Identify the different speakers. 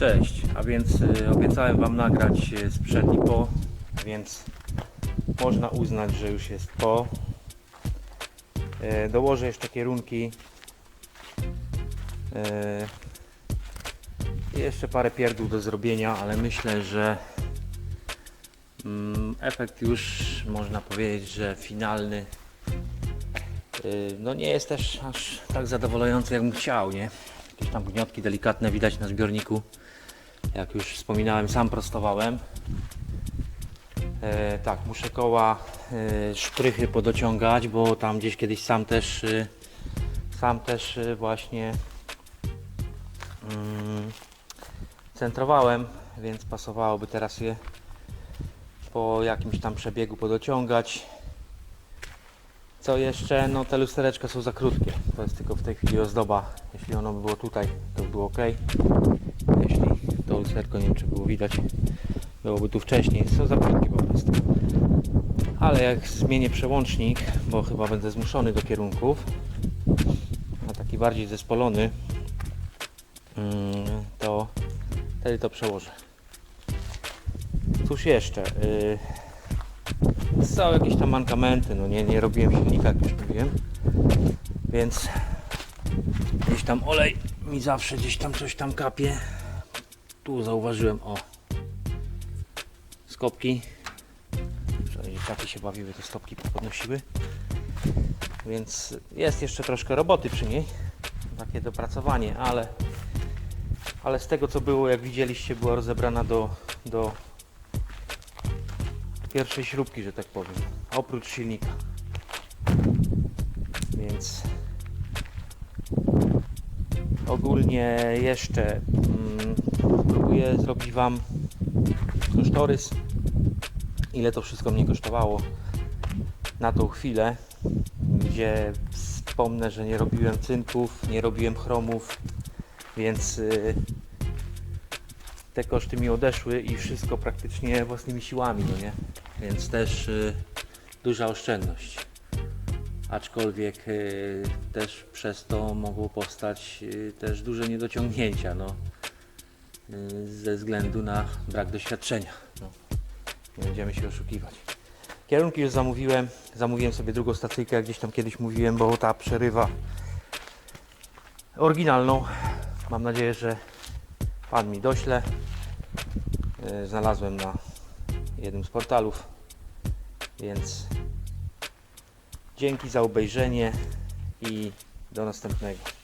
Speaker 1: Cześć, a więc y, obiecałem Wam nagrać y, sprzed i po, więc można uznać, że już jest po. Y, dołożę jeszcze kierunki. Y, jeszcze parę pierdół do zrobienia, ale myślę, że mm, efekt już można powiedzieć, że finalny no nie jest też aż tak zadowalający jakbym chciał, nie? Jakieś tam gniotki delikatne widać na zbiorniku. Jak już wspominałem, sam prostowałem. E, tak, muszę koła e, szprychy podociągać, bo tam gdzieś kiedyś sam też e, sam też e, właśnie mm, centrowałem, więc pasowałoby teraz je po jakimś tam przebiegu podociągać. Co jeszcze? No te lustereczka są za krótkie. To jest tylko w tej chwili ozdoba. Jeśli ono by było tutaj, to by było ok. Jeśli to lusterko, nie wiem czy było widać, byłoby tu wcześniej. Są za krótkie po prostu. Ale jak zmienię przełącznik, bo chyba będę zmuszony do kierunków, na taki bardziej zespolony, mm, to wtedy to przełożę. Cóż jeszcze? Są jakieś tam mankamenty, no nie, nie robiłem silnika, jak już mówiłem, więc gdzieś tam olej mi zawsze gdzieś tam coś tam kapie. Tu zauważyłem, o, skopki. Dzieciaki się bawiły, te stopki podnosiły. Więc jest jeszcze troszkę roboty przy niej, takie dopracowanie, ale, ale z tego co było, jak widzieliście, była rozebrana do, do pierwszej śrubki, że tak powiem, oprócz silnika. Więc ogólnie jeszcze mm, próbuję zrobić Wam kosztorys, ile to wszystko mnie kosztowało na tą chwilę, gdzie wspomnę, że nie robiłem cynków, nie robiłem chromów, więc y, te koszty mi odeszły i wszystko praktycznie własnymi siłami, no nie? Więc też y, duża oszczędność. Aczkolwiek y, też przez to mogło powstać y, też duże niedociągnięcia, no, ze względu na brak doświadczenia. No. Nie będziemy się oszukiwać. Kierunki już zamówiłem. Zamówiłem sobie drugą stacyjkę, jak gdzieś tam kiedyś mówiłem, bo ta przerywa oryginalną. Mam nadzieję, że Pan mi dośle. Znalazłem na jednym z portalów, więc dzięki za obejrzenie i do następnego.